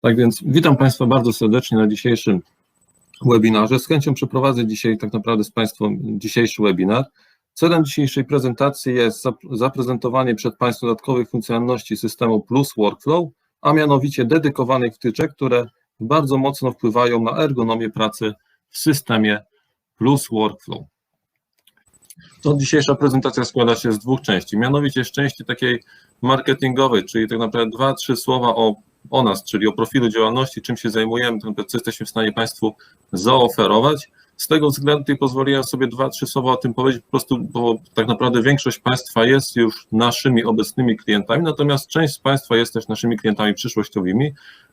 Tak więc witam Państwa bardzo serdecznie na dzisiejszym webinarze. Z chęcią przeprowadzę dzisiaj tak naprawdę z Państwem dzisiejszy webinar. Celem dzisiejszej prezentacji jest zaprezentowanie przed Państwem dodatkowych funkcjonalności systemu Plus Workflow, a mianowicie dedykowanych wtyczek, które bardzo mocno wpływają na ergonomię pracy w systemie Plus Workflow. To dzisiejsza prezentacja składa się z dwóch części, mianowicie z części takiej marketingowej, czyli tak naprawdę dwa, trzy słowa o o nas, czyli o profilu działalności, czym się zajmujemy, co jesteśmy w stanie Państwu zaoferować. Z tego względu pozwoliłem sobie dwa, trzy słowa o tym powiedzieć, po prostu, bo tak naprawdę większość Państwa jest już naszymi obecnymi klientami, natomiast część z Państwa jest też naszymi klientami przyszłościowymi.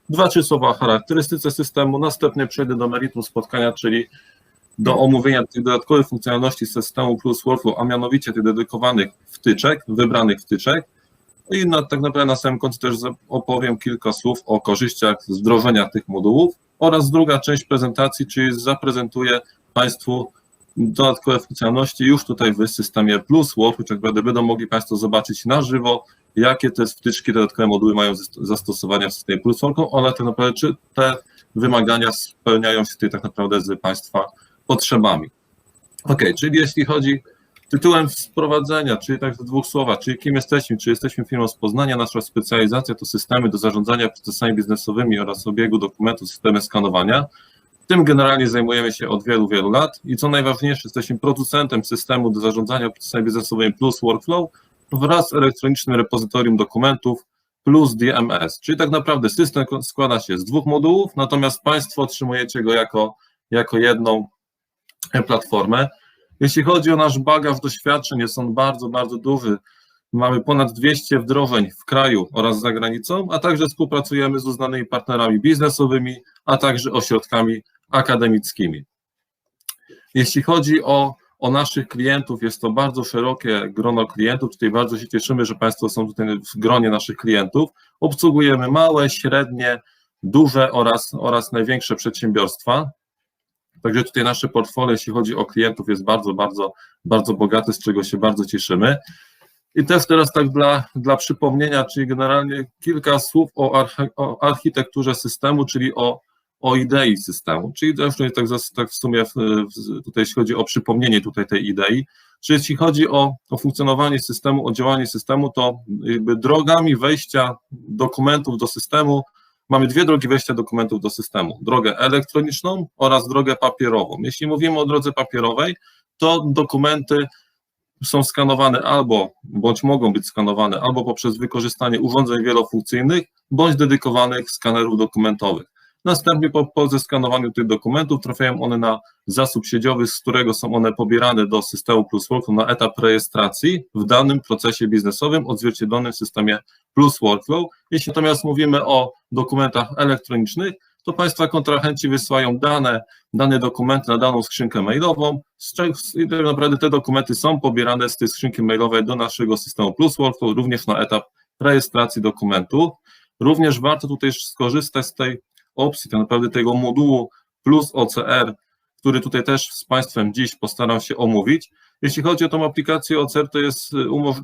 Dwa, trzy słowa o charakterystyce systemu, następnie przejdę do meritum spotkania, czyli do omówienia tych dodatkowych funkcjonalności systemu Plus Workflow, a mianowicie tych dedykowanych wtyczek, wybranych wtyczek, i na, tak naprawdę na samym końcu też opowiem kilka słów o korzyściach z wdrożenia tych modułów oraz druga część prezentacji, czyli zaprezentuję Państwu dodatkowe funkcjonalności już tutaj w systemie Plus Work, tak naprawdę będą mogli Państwo zobaczyć na żywo, jakie te wtyczki, dodatkowe moduły mają zastosowania w systemie Plus ale tak naprawdę czy te wymagania spełniają się tutaj tak naprawdę z Państwa potrzebami. Ok, czyli jeśli chodzi Tytułem wprowadzenia, czyli tak w dwóch słowach, czyli kim jesteśmy, czy jesteśmy firmą z Poznania, nasza specjalizacja to systemy do zarządzania procesami biznesowymi oraz obiegu dokumentów, systemy skanowania. Tym generalnie zajmujemy się od wielu, wielu lat i co najważniejsze, jesteśmy producentem systemu do zarządzania procesami biznesowymi plus workflow wraz z elektronicznym repozytorium dokumentów plus DMS, czyli tak naprawdę system składa się z dwóch modułów, natomiast Państwo otrzymujecie go jako, jako jedną platformę. Jeśli chodzi o nasz bagaż doświadczeń, jest on bardzo, bardzo duży. Mamy ponad 200 wdrożeń w kraju oraz za granicą, a także współpracujemy z uznanymi partnerami biznesowymi, a także ośrodkami akademickimi. Jeśli chodzi o, o naszych klientów, jest to bardzo szerokie grono klientów. Tutaj bardzo się cieszymy, że Państwo są tutaj w gronie naszych klientów. Obsługujemy małe, średnie, duże oraz, oraz największe przedsiębiorstwa. Także tutaj nasze portfolio, jeśli chodzi o klientów, jest bardzo, bardzo, bardzo bogate, z czego się bardzo cieszymy. I też teraz tak dla, dla przypomnienia, czyli generalnie kilka słów o, o architekturze systemu, czyli o, o idei systemu, czyli też tak, tak w sumie tutaj jeśli chodzi o przypomnienie tutaj tej idei, czyli jeśli chodzi o, o funkcjonowanie systemu, o działanie systemu, to drogami wejścia dokumentów do systemu mamy dwie drogi wejścia dokumentów do systemu: drogę elektroniczną oraz drogę papierową. Jeśli mówimy o drodze papierowej, to dokumenty są skanowane albo, bądź mogą być skanowane albo poprzez wykorzystanie urządzeń wielofunkcyjnych, bądź dedykowanych skanerów dokumentowych. Następnie po, po zeskanowaniu tych dokumentów trafiają one na zasób siedziowy, z którego są one pobierane do systemu Plus Workflow na etap rejestracji w danym procesie biznesowym odzwierciedlonym w systemie Plus Workflow. Jeśli natomiast mówimy o dokumentach elektronicznych, to Państwa kontrahenci wysyłają dane, dane dokumenty na daną skrzynkę mailową, i tak naprawdę te dokumenty są pobierane z tej skrzynki mailowej do naszego systemu Plus Workflow, również na etap rejestracji dokumentu. Również warto tutaj skorzystać z tej opcji, tak naprawdę tego modułu plus OCR, który tutaj też z Państwem dziś postaram się omówić. Jeśli chodzi o tą aplikację OCR, to jest,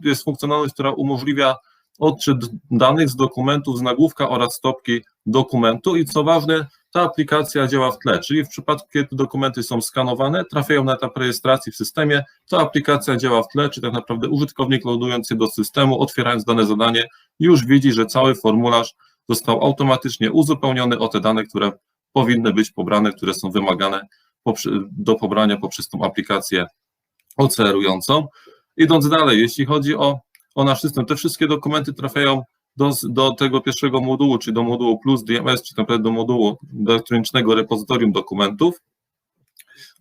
jest funkcjonalność, która umożliwia odczyt danych z dokumentów z nagłówka oraz stopki dokumentu i co ważne, ta aplikacja działa w tle, czyli w przypadku, kiedy dokumenty są skanowane, trafiają na etap rejestracji w systemie, to aplikacja działa w tle, czyli tak naprawdę użytkownik lodując się do systemu, otwierając dane zadanie, już widzi, że cały formularz został automatycznie uzupełniony o te dane, które powinny być pobrane, które są wymagane do pobrania poprzez tą aplikację OCR-ującą. Idąc dalej, jeśli chodzi o, o nasz system, te wszystkie dokumenty trafiają do, do tego pierwszego modułu, czy do modułu plus DMS, czy naprawdę do modułu elektronicznego repozytorium dokumentów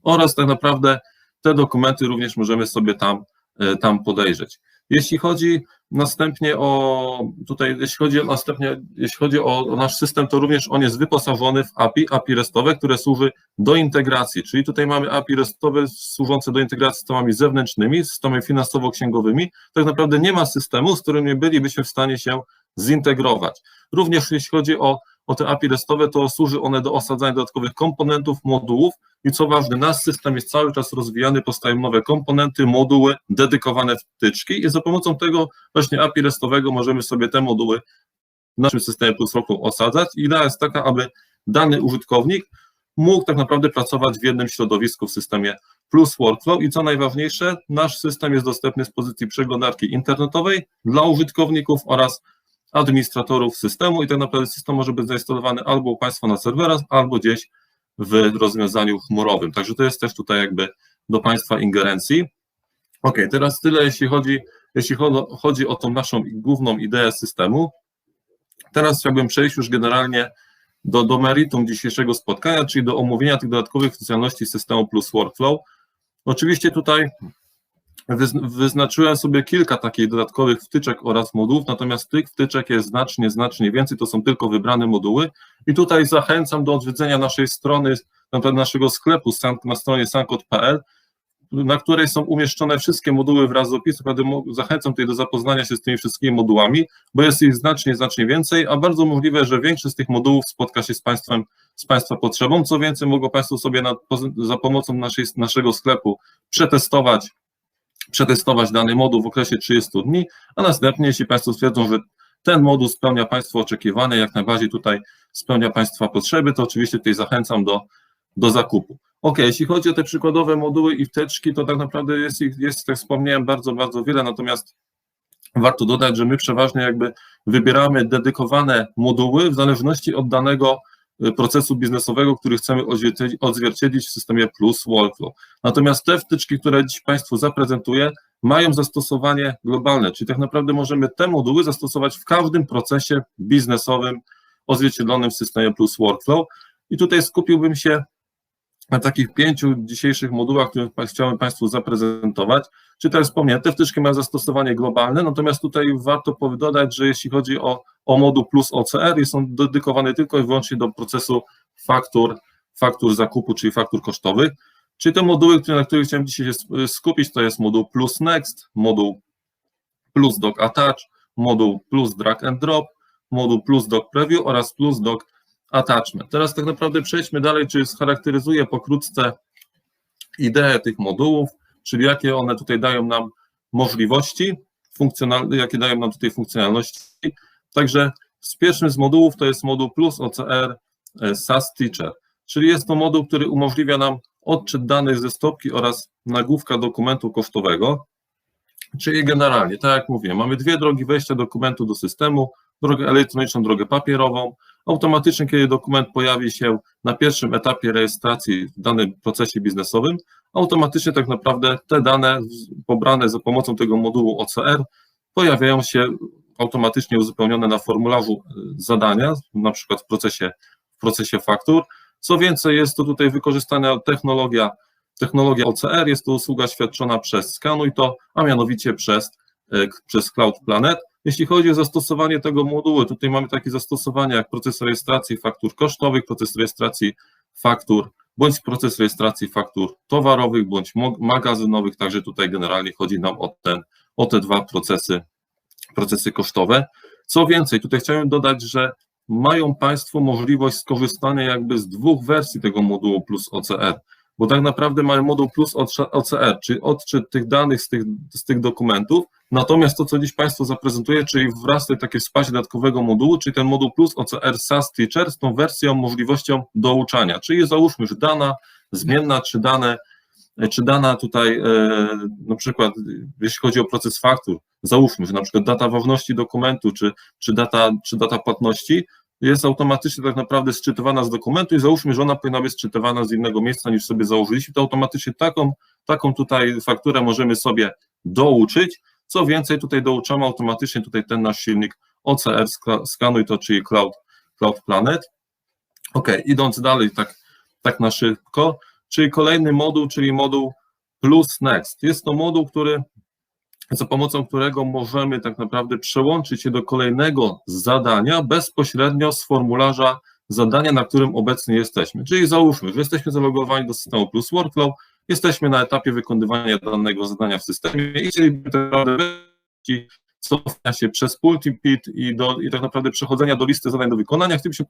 oraz tak naprawdę te dokumenty również możemy sobie tam, e, tam podejrzeć. Jeśli chodzi następnie o tutaj, jeśli chodzi następnie, jeśli chodzi o, o, nasz system, to również on jest wyposażony w API, API RESTowe, które służy do integracji, czyli tutaj mamy API RESTowe służące do integracji z tomami zewnętrznymi, z tomami finansowo-księgowymi. Tak naprawdę nie ma systemu, z którym nie bylibyśmy w stanie się zintegrować. Również jeśli chodzi o o te API restowe, to służy one do osadzania dodatkowych komponentów, modułów i co ważne, nasz system jest cały czas rozwijany, powstają nowe komponenty, moduły, dedykowane wtyczki i za pomocą tego właśnie API restowego możemy sobie te moduły w naszym systemie Workflow osadzać. Idea jest taka, aby dany użytkownik mógł tak naprawdę pracować w jednym środowisku w systemie Plus Workflow i co najważniejsze, nasz system jest dostępny z pozycji przeglądarki internetowej dla użytkowników oraz administratorów systemu i tak naprawdę system może być zainstalowany albo u Państwa na serwerach, albo gdzieś w rozwiązaniu chmurowym. Także to jest też tutaj jakby do Państwa ingerencji. Ok, teraz tyle, jeśli chodzi, jeśli chodzi o tą naszą główną ideę systemu. Teraz chciałbym przejść już generalnie do, do meritum dzisiejszego spotkania, czyli do omówienia tych dodatkowych funkcjonalności systemu plus workflow. Oczywiście tutaj wyznaczyłem sobie kilka takich dodatkowych wtyczek oraz modułów, natomiast tych wtyczek jest znacznie, znacznie więcej, to są tylko wybrane moduły i tutaj zachęcam do odwiedzenia naszej strony, naszego sklepu na stronie sankod.pl, na której są umieszczone wszystkie moduły wraz z opisem. Zachęcam tutaj do zapoznania się z tymi wszystkimi modułami, bo jest ich znacznie, znacznie więcej, a bardzo możliwe, że większość z tych modułów spotka się z Państwem, z Państwa potrzebą. Co więcej, mogą Państwo sobie na, za pomocą naszej, naszego sklepu przetestować, przetestować dany moduł w okresie 30 dni, a następnie, jeśli Państwo stwierdzą, że ten moduł spełnia Państwo oczekiwane, jak najbardziej tutaj spełnia Państwa potrzeby, to oczywiście tutaj zachęcam do, do zakupu. Ok, jeśli chodzi o te przykładowe moduły i wtyczki, to tak naprawdę jest ich, jest, jak wspomniałem, bardzo, bardzo wiele, natomiast warto dodać, że my przeważnie jakby wybieramy dedykowane moduły w zależności od danego procesu biznesowego, który chcemy odzwierciedlić w systemie Plus Workflow. Natomiast te wtyczki, które dziś Państwu zaprezentuję, mają zastosowanie globalne, czyli tak naprawdę możemy te moduły zastosować w każdym procesie biznesowym odzwierciedlonym w systemie Plus Workflow. I tutaj skupiłbym się na takich pięciu dzisiejszych modułach, które chciałem Państwu zaprezentować. Czy tak wspomniałem, te wtyczki mają zastosowanie globalne, natomiast tutaj warto dodać, że jeśli chodzi o, o moduł plus OCR, jest on dedykowany tylko i wyłącznie do procesu faktur, faktur zakupu, czyli faktur kosztowych. Czyli te moduły, na których chciałem dzisiaj się skupić, to jest moduł plus next, moduł plus doc attach, moduł plus drag and drop, moduł plus doc preview oraz plus doc attachment. Teraz tak naprawdę przejdźmy dalej, czyli scharakteryzuję pokrótce ideę tych modułów, czyli jakie one tutaj dają nam możliwości, jakie dają nam tutaj funkcjonalności. Także z pierwszym z modułów to jest moduł plus OCR e, SAS Teacher, czyli jest to moduł, który umożliwia nam odczyt danych ze stopki oraz nagłówka dokumentu kosztowego, czyli generalnie, tak jak mówię, mamy dwie drogi wejścia dokumentu do systemu, drogę elektroniczną, drogę papierową, automatycznie, kiedy dokument pojawi się na pierwszym etapie rejestracji w danym procesie biznesowym, automatycznie tak naprawdę te dane pobrane za pomocą tego modułu OCR pojawiają się automatycznie uzupełnione na formularzu e, zadania, na przykład w procesie, w procesie faktur. Co więcej, jest to tutaj wykorzystana technologia, technologia OCR, jest to usługa świadczona przez Skanuj to, a mianowicie przez, przez Cloud Planet. Jeśli chodzi o zastosowanie tego modułu, tutaj mamy takie zastosowania jak proces rejestracji faktur kosztowych, proces rejestracji faktur, bądź proces rejestracji faktur towarowych, bądź magazynowych, także tutaj generalnie chodzi nam o, ten, o te dwa procesy, procesy kosztowe. Co więcej, tutaj chciałem dodać, że mają Państwo możliwość skorzystania jakby z dwóch wersji tego modułu plus OCR, bo tak naprawdę mają moduł plus OCR, czyli odczyt tych danych z tych, z tych dokumentów, Natomiast to, co dziś Państwu zaprezentuję, czyli wraz do takie wsparcie dodatkowego modułu, czyli ten moduł plus OCR SAS Teacher z tą wersją, możliwością douczania, czyli załóżmy, że dana zmienna, czy dane, czy dana tutaj e, na przykład, jeśli chodzi o proces faktur, załóżmy, że na przykład data ważności dokumentu, czy, czy, data, czy data płatności jest automatycznie tak naprawdę sczytywana z dokumentu i załóżmy, że ona powinna być sczytywana z innego miejsca niż sobie założyliśmy, to automatycznie taką, taką tutaj fakturę możemy sobie douczyć, co więcej, tutaj douczamy automatycznie tutaj ten nasz silnik OCR, skanuj to, czyli Cloud, Cloud Planet. Ok, idąc dalej tak, tak na szybko, czyli kolejny moduł, czyli moduł Plus Next. Jest to moduł, który za pomocą którego możemy tak naprawdę przełączyć się do kolejnego zadania bezpośrednio z formularza zadania, na którym obecnie jesteśmy. Czyli załóżmy, że jesteśmy zalogowani do systemu Plus Workflow, jesteśmy na etapie wykonywania danego zadania w systemie. I chcielibyśmy tak naprawdę cofania się przez pultipit i, do, i tak naprawdę przechodzenia do listy zadań do wykonania, chcielibyśmy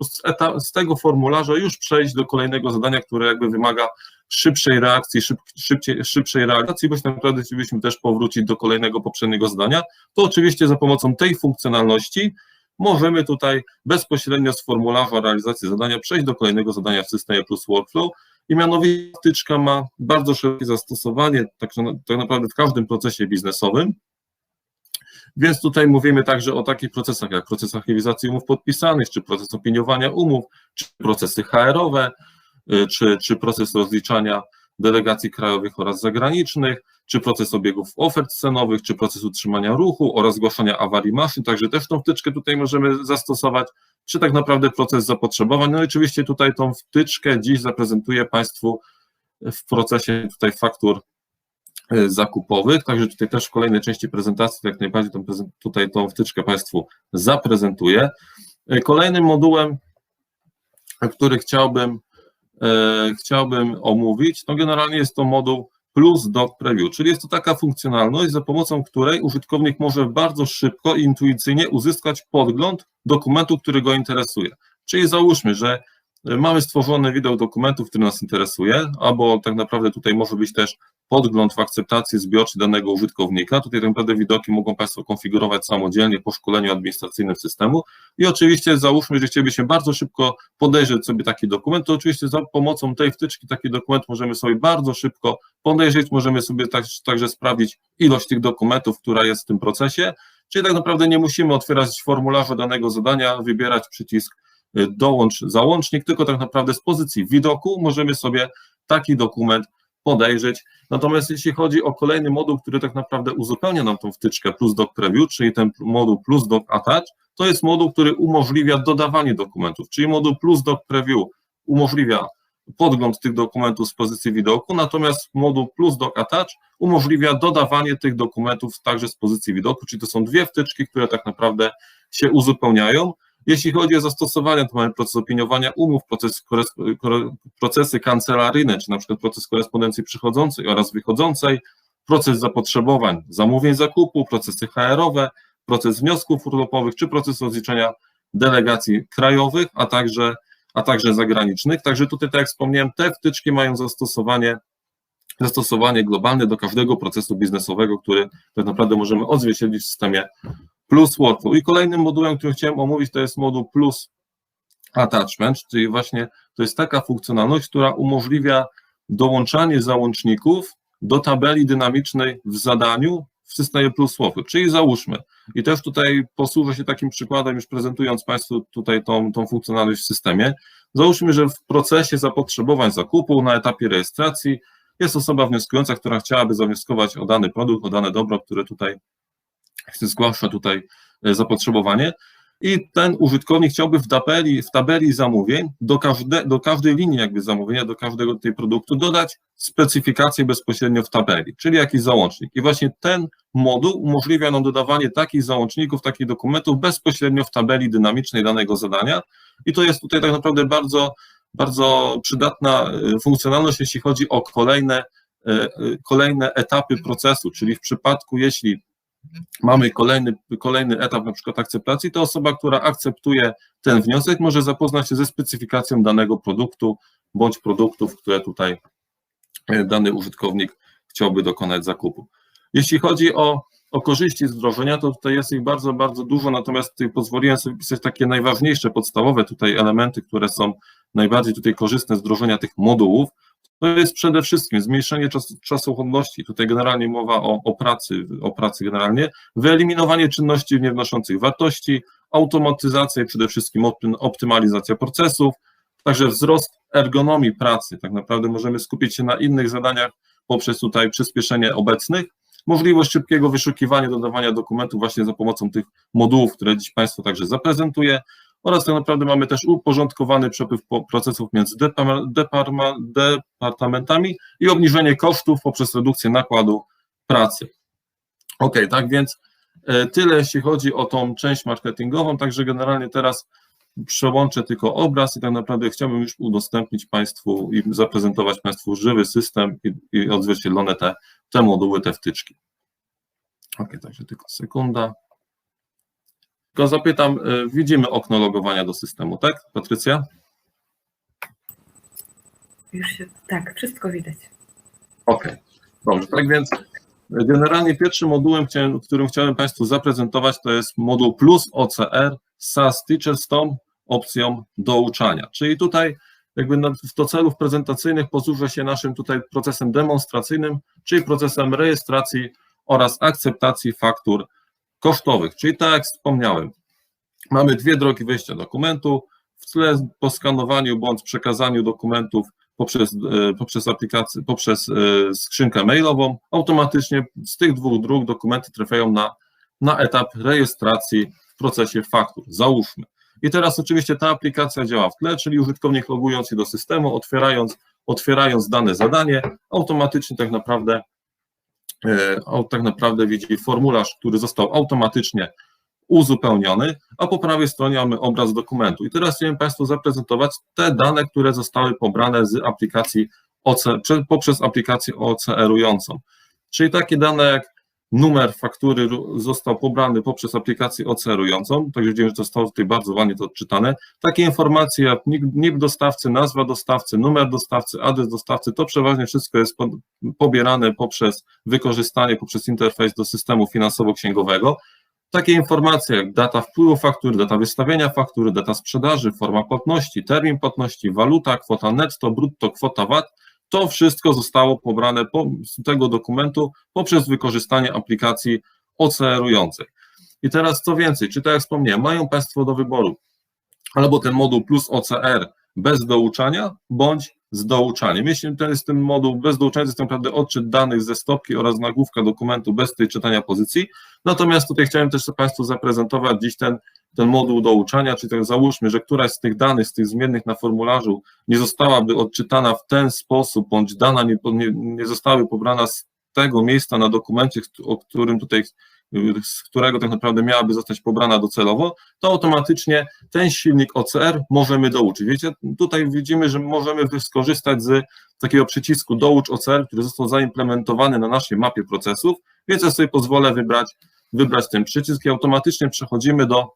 z tego formularza już przejść do kolejnego zadania, które jakby wymaga szybszej reakcji, szyb, szybciej, szybszej reakcji, bo tak naprawdę chcielibyśmy też powrócić do kolejnego poprzedniego zadania, to oczywiście za pomocą tej funkcjonalności możemy tutaj bezpośrednio z formularza realizacji zadania przejść do kolejnego zadania w systemie plus workflow i mianowicie wtyczka ma bardzo szerokie zastosowanie tak, tak naprawdę w każdym procesie biznesowym. Więc tutaj mówimy także o takich procesach jak proces archiwizacji umów podpisanych, czy proces opiniowania umów, czy procesy HR-owe, y, czy, czy proces rozliczania delegacji krajowych oraz zagranicznych, czy proces obiegów ofert cenowych, czy proces utrzymania ruchu oraz zgłaszania awarii maszyn, także też tą wtyczkę tutaj możemy zastosować, czy tak naprawdę proces zapotrzebowań. No i oczywiście tutaj tą wtyczkę dziś zaprezentuję Państwu w procesie tutaj faktur e, zakupowych, także tutaj też w kolejnej części prezentacji jak najbardziej tą, tutaj tą wtyczkę Państwu zaprezentuję. E, kolejnym modułem, który chciałbym e, chciałbym omówić, to generalnie jest to moduł plus Doc Preview, czyli jest to taka funkcjonalność, za pomocą której użytkownik może bardzo szybko i intuicyjnie uzyskać podgląd dokumentu, który go interesuje. Czyli załóżmy, że mamy stworzony widok dokumentu, który nas interesuje, albo tak naprawdę tutaj może być też podgląd w akceptacji zbiorczej danego użytkownika. Tutaj tak naprawdę widoki mogą Państwo konfigurować samodzielnie po szkoleniu administracyjnym systemu i oczywiście załóżmy, że chcielibyśmy bardzo szybko podejrzeć sobie taki dokument, to oczywiście za pomocą tej wtyczki taki dokument możemy sobie bardzo szybko podejrzeć, możemy sobie tak, także sprawdzić ilość tych dokumentów, która jest w tym procesie, czyli tak naprawdę nie musimy otwierać formularza danego zadania, wybierać przycisk dołącz załącznik, tylko tak naprawdę z pozycji widoku możemy sobie taki dokument podejrzeć. Natomiast jeśli chodzi o kolejny moduł, który tak naprawdę uzupełnia nam tą wtyczkę plus doc preview, czyli ten moduł plus doc attach, to jest moduł, który umożliwia dodawanie dokumentów, czyli moduł plus doc preview umożliwia podgląd tych dokumentów z pozycji widoku, natomiast moduł plus doc attach umożliwia dodawanie tych dokumentów także z pozycji widoku, czyli to są dwie wtyczki, które tak naprawdę się uzupełniają. Jeśli chodzi o zastosowania, to mamy proces opiniowania umów, proces, procesy kancelaryjne, czy na przykład proces korespondencji przychodzącej oraz wychodzącej, proces zapotrzebowań, zamówień zakupu, procesy HR-owe, proces wniosków urlopowych, czy proces rozliczenia delegacji krajowych, a także, a także zagranicznych. Także tutaj, tak jak wspomniałem, te wtyczki mają zastosowanie, zastosowanie globalne do każdego procesu biznesowego, który tak naprawdę możemy odzwierciedlić w systemie plus workflow. I kolejnym modułem, który chciałem omówić, to jest moduł plus attachment, czyli właśnie to jest taka funkcjonalność, która umożliwia dołączanie załączników do tabeli dynamicznej w zadaniu w systemie plus workflow. Czyli załóżmy, i też tutaj posłużę się takim przykładem, już prezentując Państwu tutaj tą, tą funkcjonalność w systemie. Załóżmy, że w procesie zapotrzebowań zakupu na etapie rejestracji jest osoba wnioskująca, która chciałaby zawnioskować o dany produkt, o dane dobro, które tutaj zgłasza tutaj e, zapotrzebowanie i ten użytkownik chciałby w tabeli, w tabeli zamówień do, każde, do każdej linii jakby zamówienia, do każdego tej produktu dodać specyfikację bezpośrednio w tabeli, czyli jakiś załącznik. I właśnie ten moduł umożliwia nam dodawanie takich załączników, takich dokumentów bezpośrednio w tabeli dynamicznej danego zadania i to jest tutaj tak naprawdę bardzo, bardzo przydatna e, funkcjonalność, jeśli chodzi o kolejne, e, kolejne etapy procesu, czyli w przypadku, jeśli mamy kolejny, kolejny etap na przykład akceptacji, to osoba, która akceptuje ten wniosek, może zapoznać się ze specyfikacją danego produktu bądź produktów, które tutaj e, dany użytkownik chciałby dokonać zakupu. Jeśli chodzi o, o korzyści z wdrożenia, to tutaj jest ich bardzo, bardzo dużo, natomiast tutaj pozwoliłem sobie pisać takie najważniejsze, podstawowe tutaj elementy, które są najbardziej tutaj korzystne z wdrożenia tych modułów, to jest przede wszystkim zmniejszenie czas, czasochłonności, tutaj generalnie mowa o, o, pracy, o pracy generalnie, wyeliminowanie czynności niewnoszących wartości, automatyzacja i przede wszystkim optymalizacja procesów, także wzrost ergonomii pracy, tak naprawdę możemy skupić się na innych zadaniach poprzez tutaj przyspieszenie obecnych, możliwość szybkiego wyszukiwania, dodawania dokumentów właśnie za pomocą tych modułów, które dziś Państwu także zaprezentuję, oraz tak naprawdę mamy też uporządkowany przepływ procesów między departamentami i obniżenie kosztów poprzez redukcję nakładu pracy. Ok, tak więc e, tyle jeśli chodzi o tą część marketingową, także generalnie teraz przełączę tylko obraz i tak naprawdę chciałbym już udostępnić Państwu i zaprezentować Państwu żywy system i, i odzwierciedlone te, te moduły, te wtyczki. Ok, także tylko sekunda. Tylko zapytam, y, widzimy okno logowania do systemu, tak, Patrycja? Już się, tak, wszystko widać. Okej, okay. dobrze, tak więc generalnie pierwszym modułem, którym chciałem Państwu zaprezentować, to jest moduł plus OCR SAS Teacher z tą opcją douczania. Czyli tutaj jakby do celów prezentacyjnych posłużę się naszym tutaj procesem demonstracyjnym, czyli procesem rejestracji oraz akceptacji faktur kosztowych. Czyli tak jak wspomniałem, mamy dwie drogi wyjścia dokumentu, w tle po skanowaniu bądź przekazaniu dokumentów poprzez, e, poprzez aplikację, poprzez e, skrzynkę mailową, automatycznie z tych dwóch dróg dokumenty trafiają na, na etap rejestracji w procesie faktur. Załóżmy. I teraz oczywiście ta aplikacja działa w tle, czyli użytkownik logując się do systemu, otwierając, otwierając dane zadanie, automatycznie tak naprawdę, e, tak naprawdę widzi formularz, który został automatycznie uzupełniony, a po prawej stronie mamy obraz dokumentu. I teraz chciałem Państwu zaprezentować te dane, które zostały pobrane z aplikacji OC, prze- poprzez aplikację OCR-ującą. Czyli takie dane jak numer faktury został pobrany poprzez aplikację OCR-ującą, także widzimy, że zostało tutaj bardzo ładnie to odczytane. Takie informacje jak NIP, dostawcy, nazwa dostawcy, numer dostawcy, adres dostawcy, to przeważnie wszystko jest po, pobierane poprzez wykorzystanie, poprzez interfejs do systemu finansowo-księgowego. Takie informacje jak data wpływu faktury, data wystawienia faktury, data sprzedaży, forma płatności, termin płatności, waluta, kwota netto, brutto, kwota VAT, to wszystko zostało pobrane po, z tego dokumentu poprzez wykorzystanie aplikacji OCR-ującej. I teraz co więcej, czy tak jak wspomniałem, mają Państwo do wyboru albo ten moduł plus OCR bez douczania, bądź z douczaniem. Jeśli ten jest ten moduł bez douczania, to jest tak naprawdę odczyt danych ze stopki oraz nagłówka dokumentu bez tej czytania pozycji. Natomiast tutaj chciałem też Państwu zaprezentować dziś ten, ten moduł douczania, czyli tak załóżmy, że któraś z tych danych, z tych zmiennych na formularzu nie zostałaby odczytana w ten sposób, bądź dana nie, nie, nie zostałaby pobrana z tego miejsca na dokumencie, o którym tutaj, z którego tak naprawdę miałaby zostać pobrana docelowo, to automatycznie ten silnik OCR możemy douczyć. Wiecie, tutaj widzimy, że możemy skorzystać z takiego przycisku doucz OCR, który został zaimplementowany na naszej mapie procesów, więc ja sobie pozwolę wybrać, wybrać ten przycisk i automatycznie przechodzimy do,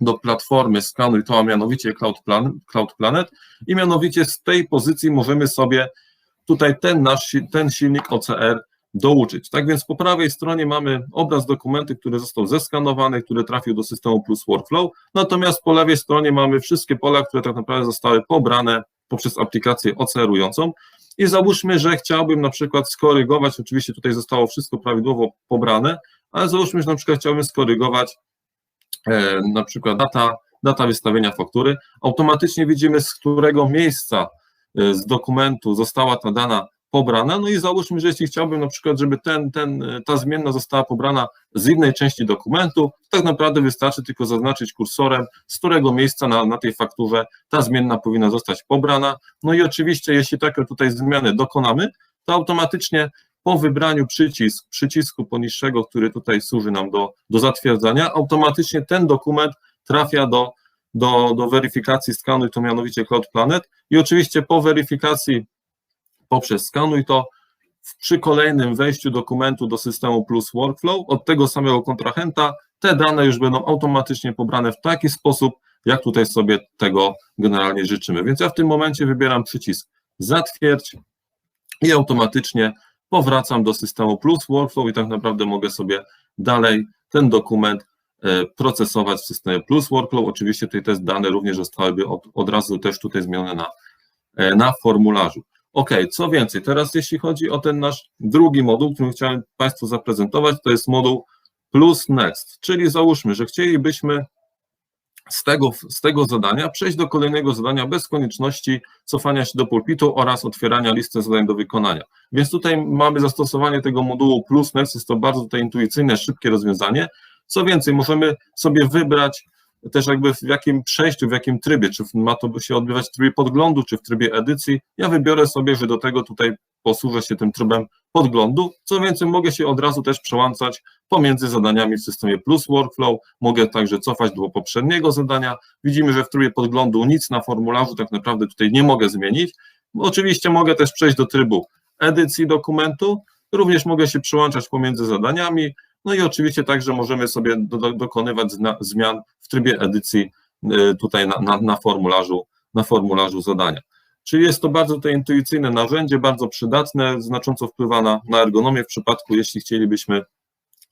do platformy skanuj to, a mianowicie Cloud, Plan, Cloud Planet i mianowicie z tej pozycji możemy sobie tutaj ten nasz, ten silnik OCR douczyć. Tak więc po prawej stronie mamy obraz dokumentu, który został zeskanowany, który trafił do systemu Plus Workflow, natomiast po lewej stronie mamy wszystkie pola, które tak naprawdę zostały pobrane poprzez aplikację OCR-ującą i załóżmy, że chciałbym na przykład skorygować, oczywiście tutaj zostało wszystko prawidłowo pobrane, ale załóżmy, że na przykład chciałbym skorygować e, na przykład data, data wystawienia faktury, automatycznie widzimy z którego miejsca e, z dokumentu została ta dana pobrana, no i załóżmy, że jeśli chciałbym na przykład, żeby ten, ten, ta zmienna została pobrana z innej części dokumentu, tak naprawdę wystarczy tylko zaznaczyć kursorem, z którego miejsca na, na tej fakturze ta zmienna powinna zostać pobrana. No i oczywiście, jeśli takie tutaj zmiany dokonamy, to automatycznie po wybraniu przycisk, przycisku poniższego, który tutaj służy nam do, do zatwierdzania, automatycznie ten dokument trafia do, do, do weryfikacji skanuj, to mianowicie Cloud Planet i oczywiście po weryfikacji poprzez skanuj to przy kolejnym wejściu dokumentu do systemu Plus Workflow od tego samego kontrahenta te dane już będą automatycznie pobrane w taki sposób, jak tutaj sobie tego generalnie życzymy. Więc ja w tym momencie wybieram przycisk zatwierdź i automatycznie powracam do systemu Plus Workflow i tak naprawdę mogę sobie dalej ten dokument e, procesować w systemie Plus Workflow. Oczywiście tutaj te dane również zostałyby od, od razu też tutaj zmienione na, e, na formularzu. Ok, co więcej, teraz jeśli chodzi o ten nasz drugi moduł, który chciałem Państwu zaprezentować, to jest moduł Plus Next, czyli załóżmy, że chcielibyśmy z tego, z tego zadania przejść do kolejnego zadania bez konieczności cofania się do pulpitu oraz otwierania listy zadań do wykonania. Więc tutaj mamy zastosowanie tego modułu Plus Next, jest to bardzo tutaj intuicyjne, szybkie rozwiązanie. Co więcej, możemy sobie wybrać też jakby w jakim przejściu, w jakim trybie, czy ma to się odbywać w trybie podglądu, czy w trybie edycji. Ja wybiorę sobie, że do tego tutaj posłużę się tym trybem podglądu. Co więcej, mogę się od razu też przełączać pomiędzy zadaniami w systemie Plus Workflow. Mogę także cofać do poprzedniego zadania. Widzimy, że w trybie podglądu nic na formularzu tak naprawdę tutaj nie mogę zmienić. Oczywiście mogę też przejść do trybu edycji dokumentu. Również mogę się przełączać pomiędzy zadaniami. No i oczywiście także możemy sobie do, do, dokonywać zna, zmian w trybie edycji y, tutaj na, na, na, formularzu, na formularzu zadania. Czyli jest to bardzo to intuicyjne narzędzie, bardzo przydatne, znacząco wpływa na, na ergonomię w przypadku, jeśli chcielibyśmy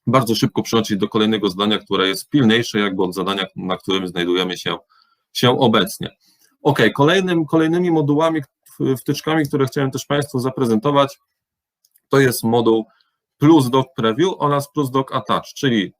bardzo szybko przełączyć do kolejnego zadania, które jest pilniejsze jakby od zadania, na którym znajdujemy się, się obecnie. Ok, kolejnym, kolejnymi modułami, wtyczkami, które chciałem też Państwu zaprezentować, to jest moduł plus doc preview oraz plus doc attach, czyli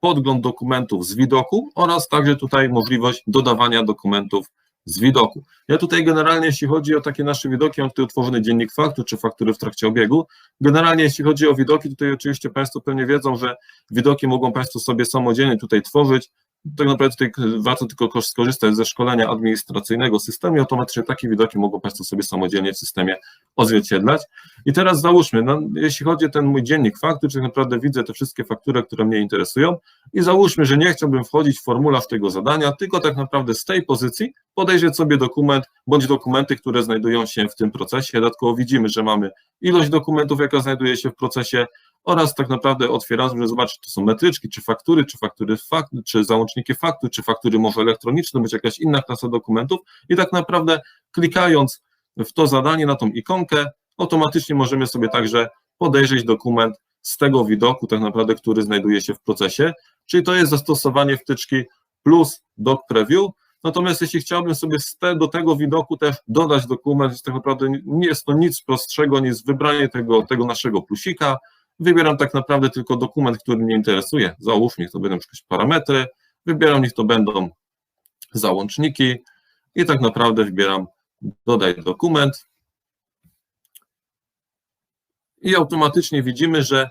podgląd dokumentów z widoku oraz także tutaj możliwość dodawania dokumentów z widoku. Ja tutaj generalnie, jeśli chodzi o takie nasze widoki, mam tutaj utworzony dziennik faktur czy faktury w trakcie obiegu. Generalnie, jeśli chodzi o widoki, tutaj oczywiście Państwo pewnie wiedzą, że widoki mogą Państwo sobie samodzielnie tutaj tworzyć. Tak naprawdę tutaj warto tylko skorzystać ze szkolenia administracyjnego systemu i automatycznie takie widoki mogą Państwo sobie samodzielnie w systemie odzwierciedlać. I teraz załóżmy, no, jeśli chodzi o ten mój dziennik faktur, tak naprawdę widzę te wszystkie faktury, które mnie interesują i załóżmy, że nie chciałbym wchodzić w formularz tego zadania, tylko tak naprawdę z tej pozycji podejrzeć sobie dokument bądź dokumenty, które znajdują się w tym procesie. Dodatkowo widzimy, że mamy ilość dokumentów, jaka znajduje się w procesie oraz tak naprawdę otwieramy, żeby zobaczyć, czy to są metryczki, czy faktury, czy faktury fakt, czy załączniki faktur, czy faktury może elektroniczne, bądź jakaś inna klasa dokumentów. I tak naprawdę klikając w to zadanie, na tą ikonkę, automatycznie możemy sobie także podejrzeć dokument z tego widoku, tak naprawdę, który znajduje się w procesie, czyli to jest zastosowanie wtyczki plus doc preview, natomiast jeśli chciałbym sobie z te, do tego widoku też dodać dokument, tak naprawdę nie jest to nic prostszego niż wybranie tego, tego naszego plusika, wybieram tak naprawdę tylko dokument, który mnie interesuje, załóżmy, niech to będą jakieś parametry, wybieram, niech to będą załączniki i tak naprawdę wybieram dodaj dokument i automatycznie widzimy, że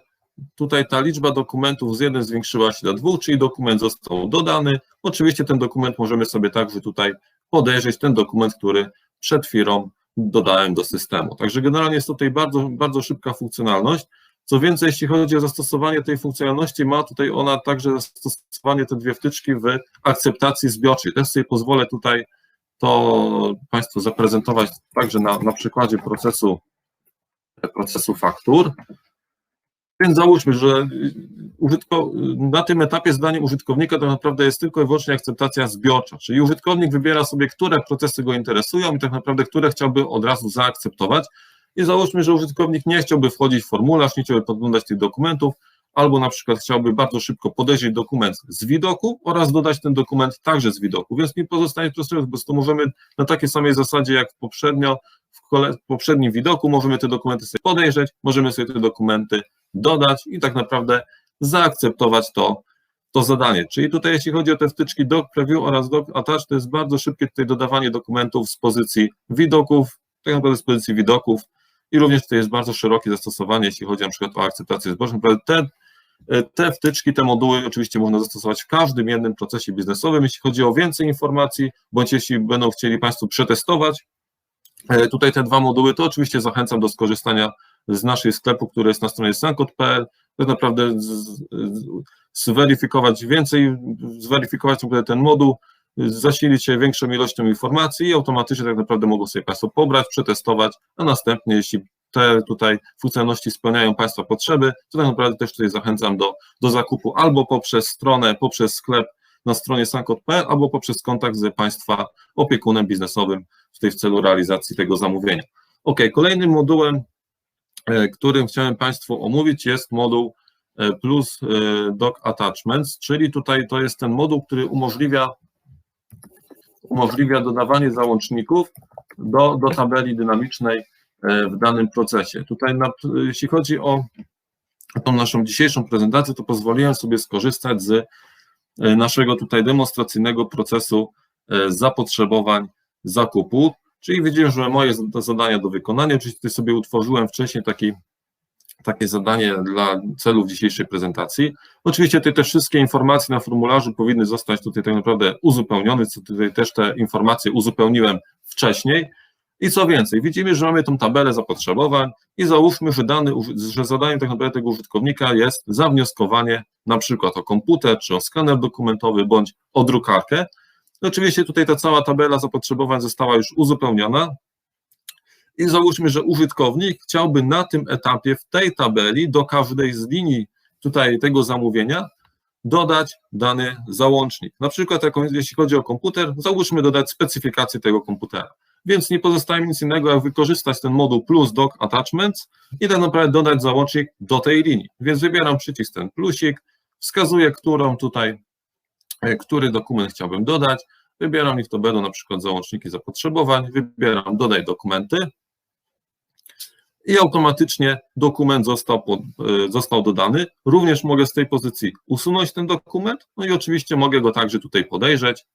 tutaj ta liczba dokumentów z 1 zwiększyła się do 2, czyli dokument został dodany. Oczywiście ten dokument możemy sobie także tutaj podejrzeć, ten dokument, który przed chwilą dodałem do systemu. Także generalnie jest tutaj bardzo, bardzo szybka funkcjonalność. Co więcej, jeśli chodzi o zastosowanie tej funkcjonalności, ma tutaj ona także zastosowanie te dwie wtyczki w akceptacji zbiorczej. Też sobie pozwolę tutaj to Państwu zaprezentować także na, na przykładzie procesu, procesu faktur. Więc załóżmy, że na tym etapie zdaniem użytkownika tak naprawdę jest tylko i wyłącznie akceptacja zbiorcza, czyli użytkownik wybiera sobie, które procesy go interesują i tak naprawdę, które chciałby od razu zaakceptować. I załóżmy, że użytkownik nie chciałby wchodzić w formularz, nie chciałby podglądać tych dokumentów, albo na przykład chciałby bardzo szybko podejrzeć dokument z widoku oraz dodać ten dokument także z widoku, więc mi pozostaje prosto, po prostu możemy na takiej samej zasadzie jak poprzednio, w, kole, poprzednim widoku możemy te dokumenty sobie podejrzeć, możemy sobie te dokumenty dodać i tak naprawdę zaakceptować to, to zadanie. Czyli tutaj jeśli chodzi o te wtyczki doc preview oraz doc attach, to jest bardzo szybkie tutaj dodawanie dokumentów z pozycji widoków, tak naprawdę z pozycji widoków i również tutaj jest bardzo szerokie zastosowanie, jeśli chodzi na przykład o akceptację zbożą. Te, te wtyczki, te moduły oczywiście można zastosować w każdym jednym procesie biznesowym. Jeśli chodzi o więcej informacji, bądź jeśli będą chcieli Państwo przetestować tutaj te dwa moduły, to oczywiście zachęcam do skorzystania z naszej sklepu, który jest na stronie sankot.pl, tak naprawdę z, z, zweryfikować więcej, zweryfikować ten moduł, zasilić się większą ilością informacji i automatycznie tak naprawdę mogą sobie Państwo pobrać, przetestować, a następnie, jeśli te tutaj funkcjonalności spełniają Państwa potrzeby, to tak naprawdę też tutaj zachęcam do, do zakupu albo poprzez stronę, poprzez sklep na stronie sankot.pl, albo poprzez kontakt z Państwa opiekunem biznesowym tutaj w celu realizacji tego zamówienia. Ok, kolejnym modułem, którym chciałem Państwu omówić jest moduł plus doc attachments, czyli tutaj to jest ten moduł, który umożliwia umożliwia dodawanie załączników do, do tabeli dynamicznej w danym procesie. Tutaj, na, jeśli chodzi o tą naszą dzisiejszą prezentację, to pozwoliłem sobie skorzystać z naszego tutaj demonstracyjnego procesu zapotrzebowań zakupu, czyli widziałem, że moje zadania do wykonania, oczywiście tutaj sobie utworzyłem wcześniej taki takie zadanie dla celów dzisiejszej prezentacji. Oczywiście tutaj te wszystkie informacje na formularzu powinny zostać tutaj tak naprawdę uzupełnione, co tutaj też te informacje uzupełniłem wcześniej. I co więcej, widzimy, że mamy tą tabelę zapotrzebowań i załóżmy, że, dany, że zadaniem tak naprawdę tego użytkownika jest zawnioskowanie na przykład o komputer, czy o skaner dokumentowy, bądź o drukarkę. Oczywiście tutaj ta cała tabela zapotrzebowań została już uzupełniona, i załóżmy, że użytkownik chciałby na tym etapie w tej tabeli do każdej z linii tutaj tego zamówienia dodać dany załącznik. Na przykład, jeśli chodzi o komputer, załóżmy dodać specyfikację tego komputera. więc nie pozostaje nic innego, jak wykorzystać ten moduł plus doc attachments i tak naprawdę dodać załącznik do tej linii. Więc wybieram przycisk ten plusik, wskazuję, którą tutaj, e, który dokument chciałbym dodać, wybieram, niech to będą na przykład załączniki zapotrzebowań, wybieram dodaj dokumenty i automatycznie dokument został, pod, e, został dodany. Również mogę z tej pozycji usunąć ten dokument, no i oczywiście mogę go także tutaj podejrzeć,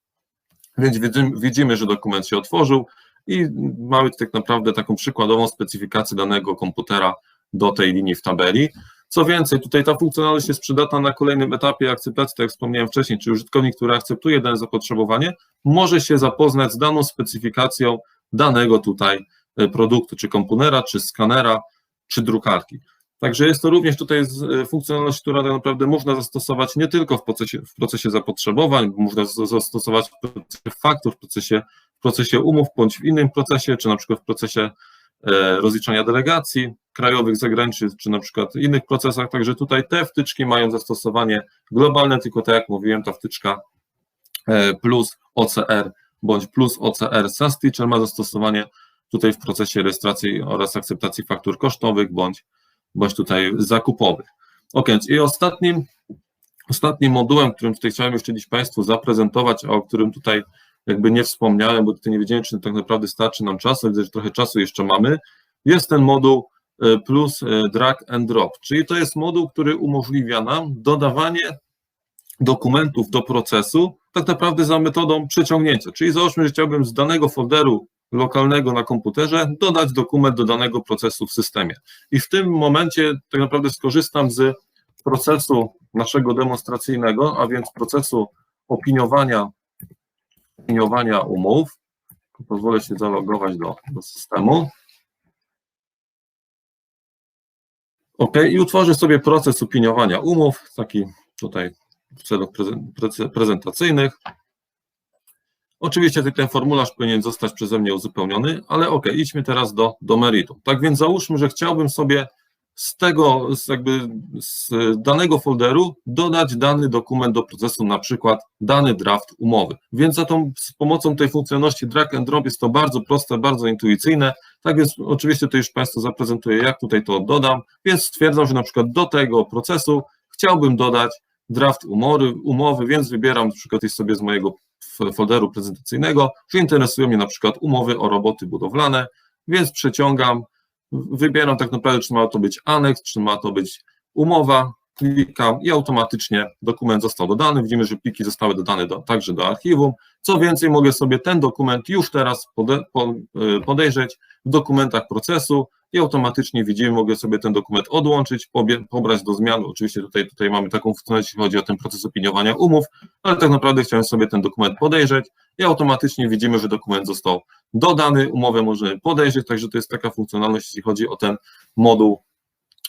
więc widzimy, że dokument się otworzył i mamy tak naprawdę taką przykładową specyfikację danego komputera do tej linii w tabeli. Co więcej, tutaj ta funkcjonalność jest przydatna na kolejnym etapie akceptacji, tak jak wspomniałem wcześniej, czyli użytkownik, który akceptuje dane zapotrzebowanie, może się zapoznać z daną specyfikacją danego tutaj produktu, czy komponera, czy skanera, czy drukarki. Także jest to również tutaj e, funkcjonalność, która tak naprawdę można zastosować nie tylko w procesie, w procesie zapotrzebowań, można zastosować w procesie faktur, w procesie, w procesie umów, bądź w innym procesie, czy na przykład w procesie e, rozliczania delegacji krajowych, zagranicznych, czy na przykład innych procesach. Także tutaj te wtyczki mają zastosowanie globalne, tylko tak jak mówiłem, ta wtyczka e, plus OCR bądź plus OCR SaaS Teacher ma zastosowanie tutaj w procesie rejestracji oraz akceptacji faktur kosztowych bądź, bądź tutaj zakupowych. Ok, i ostatnim, ostatnim modułem, którym tutaj chciałem jeszcze dziś Państwu zaprezentować, a o którym tutaj jakby nie wspomniałem, bo tutaj nie wiedziałem, czy tak naprawdę starczy nam czasu, widzę, że trochę czasu jeszcze mamy, jest ten moduł e, plus e, drag and drop, czyli to jest moduł, który umożliwia nam dodawanie dokumentów do procesu tak naprawdę za metodą przeciągnięcia, czyli załóżmy, że chciałbym z danego folderu lokalnego na komputerze dodać dokument do danego procesu w systemie. I w tym momencie tak naprawdę skorzystam z procesu naszego demonstracyjnego, a więc procesu opiniowania, opiniowania umów. Pozwolę się zalogować do, do systemu. OK, i utworzę sobie proces opiniowania umów, taki tutaj w celach prezentacyjnych. Oczywiście ten formularz powinien zostać przeze mnie uzupełniony, ale ok, idźmy teraz do, do meritum. Tak więc załóżmy, że chciałbym sobie z tego, z jakby z danego folderu dodać dany dokument do procesu, na przykład dany draft umowy. Więc za tą, z pomocą tej funkcjonalności drag and drop jest to bardzo proste, bardzo intuicyjne. Tak więc oczywiście to już Państwu zaprezentuję, jak tutaj to dodam. Więc stwierdzam, że na przykład do tego procesu chciałbym dodać draft umowy, umowy więc wybieram na przykład jest sobie z mojego folderu prezentacyjnego, że interesują mnie na przykład umowy o roboty budowlane, więc przeciągam, wybieram tak naprawdę, czy ma to być aneks, czy ma to być umowa, klikam i automatycznie dokument został dodany. Widzimy, że pliki zostały dodane do, także do archiwum. Co więcej, mogę sobie ten dokument już teraz pode, po, y, podejrzeć w dokumentach procesu i automatycznie widzimy, mogę sobie ten dokument odłączyć, pobrać do zmian. Oczywiście tutaj, tutaj mamy taką funkcjonalność, jeśli chodzi o ten proces opiniowania umów, ale tak naprawdę chciałem sobie ten dokument podejrzeć i automatycznie widzimy, że dokument został dodany, umowę możemy podejrzeć, także to jest taka funkcjonalność, jeśli chodzi o ten moduł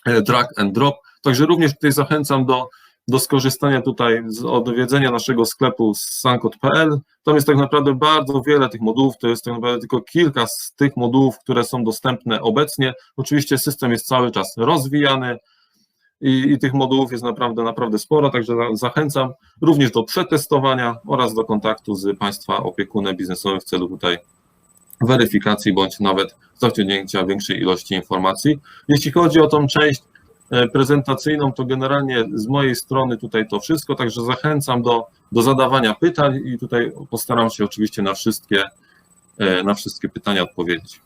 e, drag and drop. Także również tutaj zachęcam do, do skorzystania tutaj z odwiedzenia naszego sklepu sankot.pl. Tam jest tak naprawdę bardzo wiele tych modułów, to jest tak naprawdę tylko kilka z tych modułów, które są dostępne obecnie. Oczywiście system jest cały czas rozwijany i, i tych modułów jest naprawdę, naprawdę sporo, także za- zachęcam również do przetestowania oraz do kontaktu z Państwa opiekunem biznesowym w celu tutaj weryfikacji bądź nawet zaciągnięcia większej ilości informacji. Jeśli chodzi o tą część prezentacyjną, to generalnie z mojej strony tutaj to wszystko, także zachęcam do, do zadawania pytań i tutaj postaram się oczywiście na wszystkie, e, na wszystkie pytania odpowiedzieć.